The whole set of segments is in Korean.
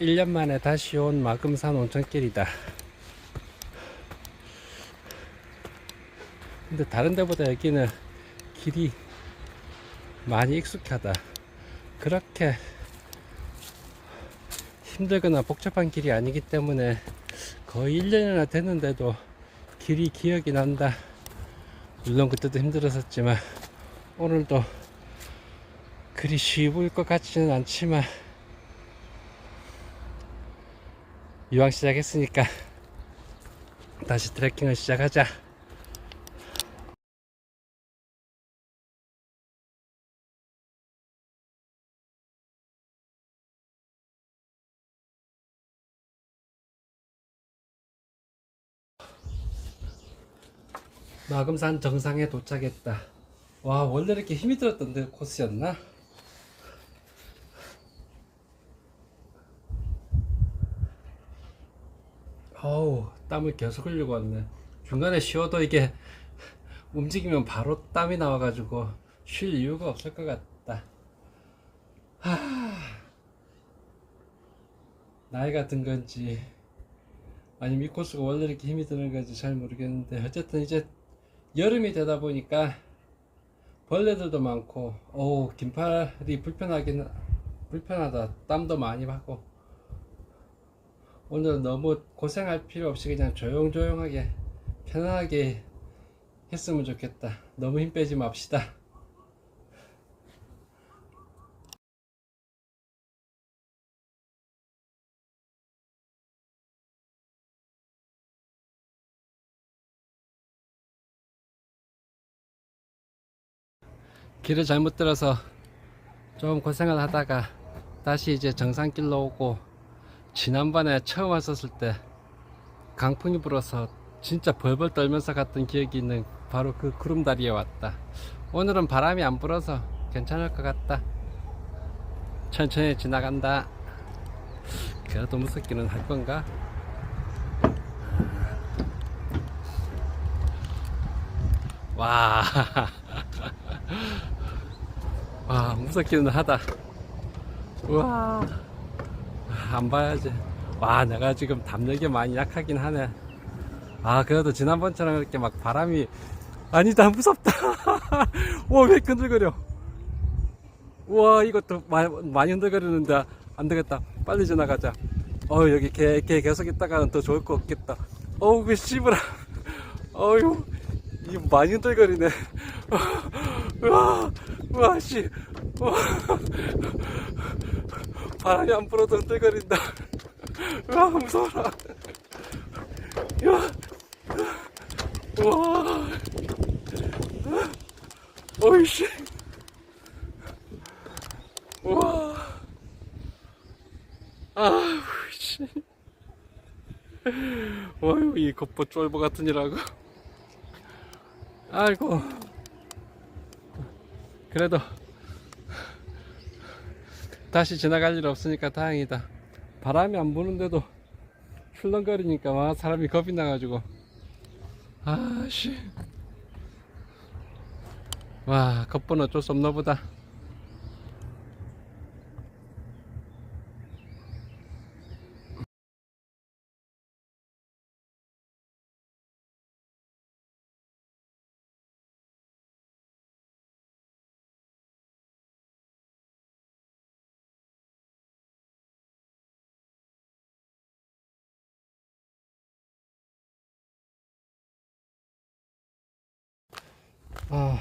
1년 만에 다시 온 마금산 온천길이다. 근데 다른 데보다 여기는 길이 많이 익숙하다. 그렇게 힘들거나 복잡한 길이 아니기 때문에 거의 1년이나 됐는데도 길이 기억이 난다. 물론 그때도 힘들었었지만 오늘도 그리 보일 것 같지는 않지만 이왕 시작했으니까 다시 트레킹을 시작하자. 마금산 정상에 도착했다. 와, 원래 이렇게 힘이 들었던 데 코스였나? 어우, 땀을 계속 흘리고 왔네. 중간에 쉬어도 이게 움직이면 바로 땀이 나와가지고 쉴 이유가 없을 것 같다. 하... 나이가 든 건지 아니면 이 코스가 원래 이렇게 힘이 드는 건지 잘 모르겠는데 어쨌든 이제 여름이 되다 보니까 벌레들도 많고 오 긴팔이 불편하긴 불편하다 땀도 많이 받고 오늘 너무 고생할 필요 없이 그냥 조용조용하게 편안하게 했으면 좋겠다. 너무 힘 빼지 맙시다. 길을 잘못 들어서 좀 고생을 하다가 다시 이제 정상길로 오고 지난번에 처음 왔었을 때 강풍이 불어서 진짜 벌벌 떨면서 갔던 기억이 있는 바로 그 구름다리에 왔다. 오늘은 바람이 안 불어서 괜찮을 것 같다. 천천히 지나간다. 그래도 무섭기는 할 건가? 와. 와 무섭기는 하다 우와 안 봐야지. 와 내가 지금 담력이 많이 약하긴 하네. 아 그래도 지난번처럼 이렇게 막 바람이 아니다 무섭다. 와왜 흔들거려? 우와 이것도 마, 많이 흔들거리는데 안 되겠다. 빨리 지나가자. 어 여기 개, 개 계속 있다가는 더 좋을 것 같겠다. 어우 그 씨부라. 어휴 이거 많이 흔들거리네. 우와 우와 씨. 우와. 바람이 안 불어도 흔들거린다. 우와 무서워라. 우와 우와. 어이씨. 우와. 아우 씨. 어휴 이 겉보 쫄보 같은 이라고. 아이고. 그래도 다시 지나갈 일 없으니까 다행이다. 바람이 안 부는데도 출렁거리니까 와 사람이 겁이 나가지고. 아씨. 와 겁보는 어쩔 수 없나 보다 아,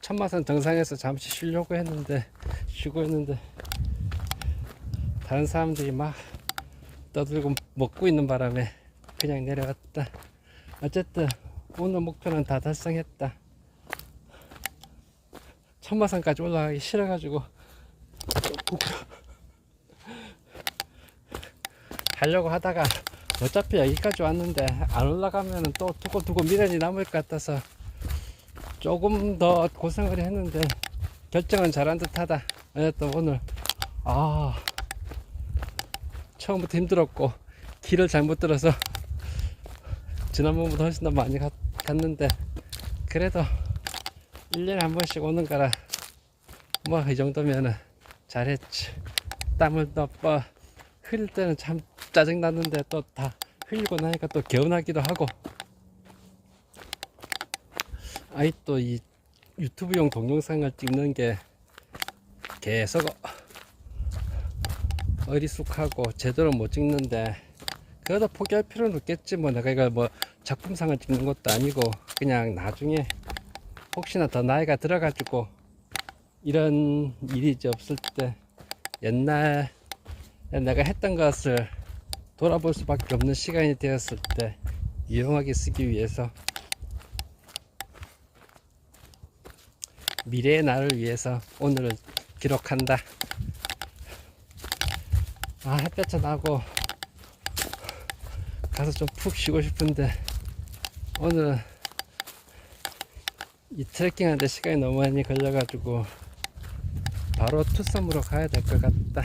천마산 정상에서 잠시 쉬려고 했는데 쉬고 있는데 다른 사람들이 막 떠들고 먹고 있는 바람에 그냥 내려왔다. 어쨌든 오늘 목표는 다 달성했다. 천마산까지 올라가기 싫어가지고 하려고 하다가 어차피 여기까지 왔는데 안 올라가면 또 두고두고 미련이 남을 것 같아서 조금 더 고생을 했는데 결정은 잘한 듯 하다. 어쨌든 오늘 아 처음부터 힘들었고 길을 잘못 들어서 지난번보다 훨씬 더 많이 갔, 갔는데 그래도 1년에 한 번씩 오는 거라 뭐 이 정도면은 잘했지. 땀을 더 뻐, 흘릴 때는 참 짜증 났는데 또 다 흘리고 나니까 또 개운하기도 하고 아이 또 이 유튜브용 동영상을 찍는 게 계속 어리숙하고 제대로 못 찍는데 그래도 포기할 필요는 없겠지. 뭐 내가 이거 뭐 작품상을 찍는 것도 아니고 그냥 나중에 혹시나 더 나이가 들어가지고 이런 일이 없을 때 옛날 내가 했던 것을 돌아볼 수밖에 없는 시간이 되었을 때 유용하게 쓰기 위해서 미래의 나를 위해서 오늘을 기록한다. 아 햇볕도 나고 가서 좀 푹 쉬고 싶은데 오늘은 이 트레킹 하는데 시간이 너무 많이 걸려가지고 바로 투썸으로 가야 될 것 같다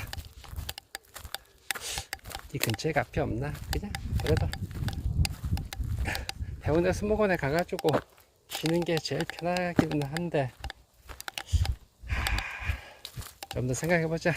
이 근처에 카페 없나? 그냥 그래도 해운대 수목원에 가가지고 쉬는 게 제일 편하기는 한데 좀 더 생각해보자